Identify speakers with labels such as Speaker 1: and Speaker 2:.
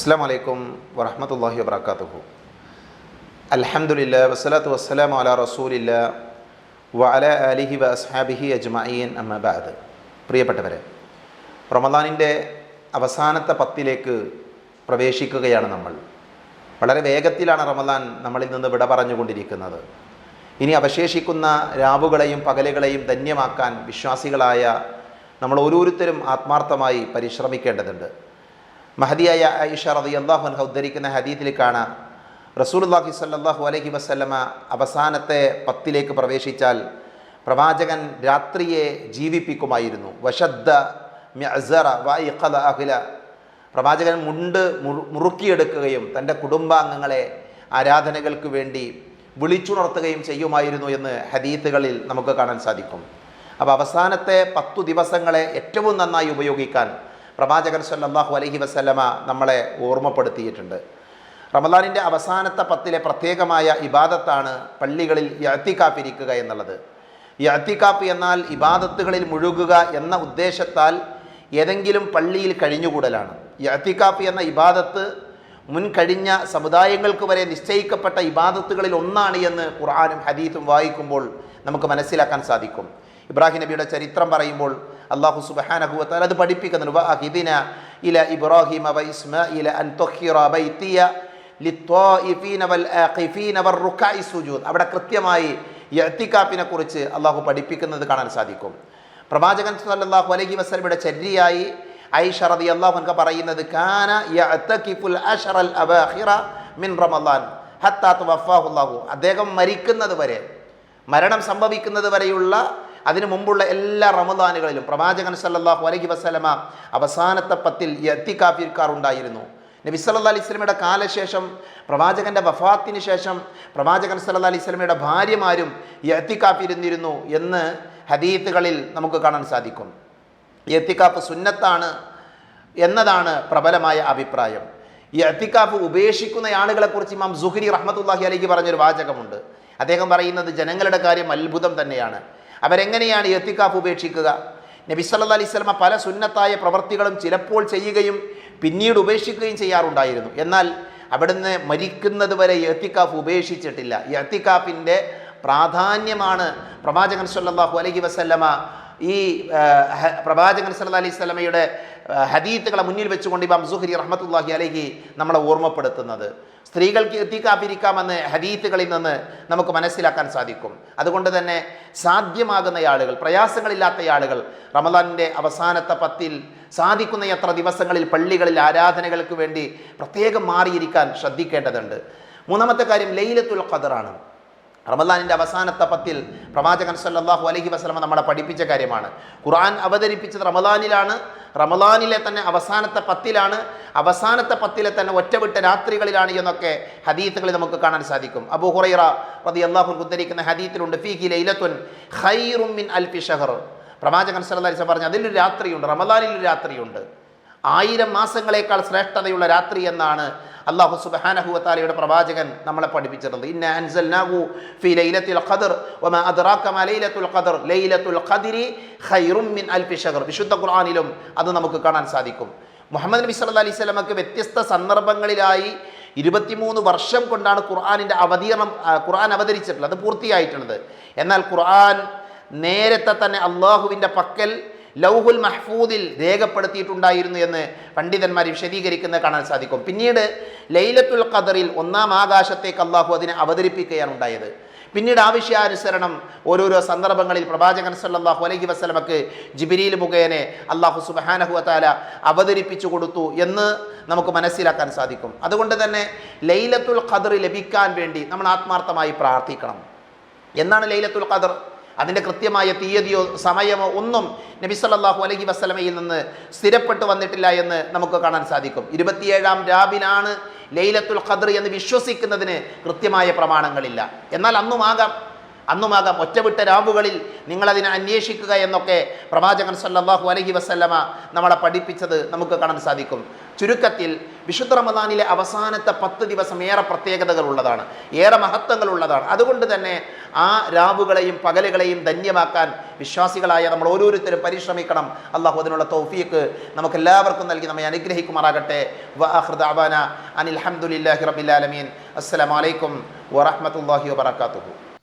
Speaker 1: അസ്സാം വലൈക്കും വറഹമത്തല്ലാഹി വാബർക്കാത്തുഹു അലഹമുല്ല വസ്സലാത്തു വസ്സലാം അല റസൂലില്ല വ അല അലിഹി വ അസ്ഹാബിഹി അജ്മഈൻ അമ്മബാദ് പ്രിയപ്പെട്ടവരെ റമദാനിന്റെ അവസാനത്തെ പത്തിലേക്ക് പ്രവേശിക്കുകയാണ് നമ്മൾ. വളരെ വേഗത്തിലാണ് റമദാൻ നമ്മളിൽ നിന്ന് വിട പറഞ്ഞുകൊണ്ടിരിക്കുന്നത്. ഇനി അവശേഷിക്കുന്ന രാവുകളെയും പകലുകളെയും ധന്യമാക്കാൻ വിശ്വാസികളായ നമ്മൾ ഓരോരുത്തരും ആത്മാർത്ഥമായി പരിശ്രമിക്കേണ്ടതുണ്ട്. മഹദിയായ ഐഷ റതി അള്ളാഹു അൻഹ ഉദ്ധരിക്കുന്ന ഹദീത്തിൽ കാണാം റസൂലുള്ളാഹി സല്ലാഹു അലഹി വസല്ലമ അവസാനത്തെ പത്തിലേക്ക് പ്രവേശിച്ചാൽ പ്രവാചകൻ രാത്രിയെ ജീവിപ്പിക്കുമായിരുന്നു. വശദ്ദ മ്യഅ്സറ വഇഖദ അഖില. പ്രവാചകൻ മുണ്ട് മുറു- മുറുക്കിയെടുക്കുകയും തന്റെ കുടുംബാംഗങ്ങളെ ആരാധനകൾക്ക് വേണ്ടി വിളിച്ചുണർത്തുകയും ചെയ്യുമായിരുന്നു എന്ന് ഹദീത്തുകളിൽ നമുക്ക് കാണാൻ സാധിക്കും. അപ്പോൾ അവസാനത്തെ പത്തു ദിവസങ്ങളെ ഏറ്റവും നന്നായി ഉപയോഗിക്കാൻ പ്രവാചകൻ സല്ലാഹു അലഹി വസ്ലമ നമ്മളെ ഓർമ്മപ്പെടുത്തിയിട്ടുണ്ട്. റമദാനിന്റെ അവസാനത്തെ പത്തിലെ പ്രത്യേകമായ ഇബാദത്താണ് പള്ളികളിൽ യാത്തിക്കാപ്പിരിക്കുക എന്നുള്ളത്. യാത്തിക്കാപ്പ് എന്നാൽ ഇബാദത്തുകളിൽ മുഴുകുക എന്ന ഉദ്ദേശത്താൽ ഏതെങ്കിലും പള്ളിയിൽ കഴിഞ്ഞുകൂടലാണ്. യാത്തിക്കാപ്പ് എന്ന ഇബാദത്ത് മുൻകഴിഞ്ഞ സമുദായങ്ങൾക്ക് വരെ നിശ്ചയിക്കപ്പെട്ട ഇബാദത്തുകളിൽ ഒന്നാണ് എന്ന് ഖുർആാനും ഹദീത്തും വായിക്കുമ്പോൾ നമുക്ക് മനസ്സിലാക്കാൻ സാധിക്കും. ഇബ്രാഹിം നബിയുടെ ചരിത്രം പറയുമ്പോൾ അള്ളാഹു സുബഹാനഹുവത്താൽ അത് പഠിപ്പിക്കുന്നുണ്ട് അൻ അവിടെ കൃത്യമായി ഇഅ്തികാഫിനെ കുറിച്ച് അള്ളാഹു പഠിപ്പിക്കുന്നത് കാണാൻ സാധിക്കും. പ്രവാചകൻ സല്ലല്ലാഹു അലഹി വസല്ലമയുടെ ചര്യയായി ഐഷ റളിയല്ലാഹു അൻഹ പറയുന്നത് കാന മിൻ റമദാൻ അദ്ദേഹം മരിക്കുന്നത് വരെ മരണം സംഭവിക്കുന്നത് വരെയുള്ള അതിനു മുമ്പുള്ള എല്ലാ റമദാനുകളിലും പ്രവാചകൻ സല്ലാഹു അലഹി വസ്ലമ അവസാനത്തെ പത്തിൽ എത്തിക്കാപ്പിരിക്കാറുണ്ടായിരുന്നു നബി സല്ലാ അലൈഹി സ്വലമയുടെ കാലശേഷം പ്രവാചകന്റെ വഫാത്തിന് ശേഷം പ്രവാചകൻ സല്ലാ അലൈഹി സ്വലമയുടെ ഭാര്യമാരും എത്തിക്കാപ്പിരുന്നിരുന്നു എന്ന് ഹദീത്തുകളിൽ നമുക്ക് കാണാൻ സാധിക്കും. എത്തിക്കാപ്പ് സുന്നത്താണ് എന്നതാണ് പ്രബലമായ അഭിപ്രായം. ഈ അത്തിക്കാഫ് ഉപേക്ഷിക്കുന്ന ആളുകളെക്കുറിച്ച് ഇമാം സുഹരി റഹ്മത്തുല്ലാഹി അലിക്ക് പറഞ്ഞൊരു വാചകമുണ്ട്. അദ്ദേഹം പറയുന്നത് ജനങ്ങളുടെ കാര്യം അത്ഭുതം തന്നെയാണ്. അവരെങ്ങനെയാണ് എത്തിക്കാഫ് ഉപേക്ഷിക്കുക? നബി സല്ലല്ലാഹു അലൈഹി പല സുന്നത്തായ പ്രവർത്തികളും ചിലപ്പോൾ ചെയ്യുകയും പിന്നീട് ഉപേക്ഷിക്കുകയും ചെയ്യാറുണ്ടായിരുന്നു. എന്നാൽ അവിടുന്ന് മരിക്കുന്നത് വരെ എത്തിക്കാഫ് ഉപേക്ഷിച്ചിട്ടില്ല. ഈ എത്തിക്കാഫിന്റെ പ്രാധാന്യമാണ് പ്രവാചകൻ സല്ലാഹു അലഹി വസല്ലമ ഈ പ്രവാചകൻ സല്ല അലൈഹി സ്വലമയുടെ ഹദീത്തുകളെ മുന്നിൽ വെച്ചുകൊണ്ട് ഇമാം സുഹരി റഹ്മത്തുല്ലാഹി അലഹി നമ്മളെ ഓർമ്മപ്പെടുത്തുന്നത്. സ്ത്രീകൾക്ക് എത്തിക്കാതിരിക്കാമെന്ന് ഹദീത്തുകളിൽ നിന്ന് നമുക്ക് മനസ്സിലാക്കാൻ സാധിക്കും. അതുകൊണ്ട് തന്നെ സാധ്യമാകുന്ന ആളുകൾ പ്രയാസങ്ങളില്ലാത്ത ആളുകൾ റമദാനിന്റെ അവസാനത്തെ പത്തിൽ സാധിക്കുന്ന എത്ര ദിവസങ്ങളിൽ പള്ളികളിൽ ആരാധനകൾക്ക് വേണ്ടി പ്രത്യേകം മാറിയിരിക്കാൻ ശ്രദ്ധിക്കേണ്ടതുണ്ട്. മൂന്നാമത്തെ കാര്യം ലൈലത്തുൽ ഖദറാണ്. റമദാനിന്റെ അവസാനത്തെ പത്തിൽ പ്രവാചകൻ സല്ലാഹു അലഹി വസ്ലമ നമ്മളെ പഠിപ്പിച്ച കാര്യമാണ്. ഖുർആൻ അവതരിപ്പിച്ചത് റമദാനിലാണ്. റമദാനിലെ തന്നെ അവസാനത്തെ പത്തിലാണ്. അവസാനത്തെ പത്തിലെ തന്നെ ഒറ്റവിട്ട രാത്രികളിലാണ് എന്നൊക്കെ ഹദീത്തുകളിൽ നമുക്ക് കാണാൻ സാധിക്കും. അബു ഹുറൈറ പ്രതി അള്ളാഹു ഉദ്ധരിക്കുന്ന ഹദീത്തിലുണ്ട്. ഫീഹി ലൈലത്തുൻ ഖൈറും മിൻ അൽഫി ഷഹർ. പ്രവാചകൻ വസല്ലം പറഞ്ഞു അതിലൊരു രാത്രിയുണ്ട് റമദാനിൽ ഒരു രാത്രിയുണ്ട്. ആയിരം മാസങ്ങളേക്കാൾ ശ്രേഷ്ഠതയുള്ള രാത്രി എന്നാണ് അള്ളാഹു സുബ്ഹാനഹു പ്രവാചകൻ നമ്മളെ പഠിപ്പിച്ചിട്ടുണ്ട്. ലൈലത്തുൽ മാ ലൈലത്തുൽ ലൈലത്തുൽ മിൻ വിശുദ്ധ ഖുർആനിലും അത് നമുക്ക് കാണാൻ സാധിക്കും. മുഹമ്മദ് നബി സല്ല അലൈഹി സ്വലമക്ക് വ്യത്യസ്ത സന്ദർഭങ്ങളിലായി ഇരുപത്തിമൂന്ന് വർഷം കൊണ്ടാണ് ഖുർആാനിന്റെ അവതീർണം ഖുർആൻ അവതരിച്ചിട്ടുള്ളത് അത് പൂർത്തിയായിട്ടുള്ളത്. എന്നാൽ ഖുർആൻ നേരത്തെ തന്നെ അള്ളാഹുവിന്റെ പക്കൽ ലൗഹുൽ മഹ്ഫൂദിൽ രേഖപ്പെടുത്തിയിട്ടുണ്ടായിരുന്നു എന്ന് പണ്ഡിതന്മാർ വിശദീകരിക്കുന്ന കാണാൻ സാധിക്കും. പിന്നീട് ലൈലത്തുൽ ഖദറിൽ ഒന്നാം ആകാശത്തേക്ക് അള്ളാഹു അതിനെ അവതരിപ്പിക്കുകയാണ് ഉണ്ടായത്. പിന്നീട് ആവശ്യാനുസരണം ഓരോരോ സന്ദർഭങ്ങളിൽ പ്രവാചകൻ സല്ലാഹു അലൈഹി വസ്ലമക്ക് ജിബിരിയിൽ മുഖേനെ അള്ളാഹു സുബ്ഹാനഹു വതആല അവതരിപ്പിച്ചു കൊടുത്തു എന്ന് നമുക്ക് മനസ്സിലാക്കാൻ സാധിക്കും. അതുകൊണ്ട് തന്നെ ലൈലത്തുൽ ഖദർ ലഭിക്കാൻ വേണ്ടി നമ്മൾ ആത്മാർത്ഥമായി പ്രാർത്ഥിക്കണം. എന്നാണ് ലൈലത്തുൽ ഖദർ? അതിന്റെ കൃത്യമായ തീയതിയോ സമയമോ ഒന്നും നബി സല്ലല്ലാഹു അലൈഹി വസല്ലമയിൽ നിന്ന് സ്ഥിരപ്പെട്ടു വന്നിട്ടില്ല എന്ന് നമുക്ക് കാണാൻ സാധിക്കും. ഇരുപത്തിയേഴാം രാവിലാണ് ലൈലത്തുൽ ഖദർ എന്ന് വിശ്വസിക്കുന്നതിന് കൃത്യമായ പ്രമാണങ്ങളില്ല. എന്നാൽ അന്നുമാകാം അന്നുമാകാം ഒറ്റവിട്ട രാവുകളിൽ നിങ്ങളതിനെ അന്വേഷിക്കുക എന്നൊക്കെ പ്രവാചകൻ സല്ലാഹു അലഹി വസല്ലമ നമ്മളെ പഠിപ്പിച്ചത് നമുക്ക് കാണാൻ സാധിക്കും. ചുരുക്കത്തിൽ വിശുദ്ധ റമദാനിലെ അവസാനത്തെ പത്ത് ദിവസം ഏറെ പ്രത്യേകതകൾ ഉള്ളതാണ് ഏറെ മഹത്വങ്ങൾ ഉള്ളതാണ് അതുകൊണ്ട് തന്നെ ആ രാവുകളെയും പകലുകളെയും ധന്യമാക്കാൻ വിശ്വാസികളായ നമ്മൾ ഓരോരുത്തരും പരിശ്രമിക്കണം. അള്ളാഹു അതിനുള്ള തൗഫീക്ക് നമുക്ക് എല്ലാവർക്കും നൽകി നമ്മെ അനുഗ്രഹിക്കുമാറാകട്ടെ. വഅഹ്റുദഅവാന അനിൽ ഹംദുലില്ലാഹി റബ്ബിൽ ആലമീൻ.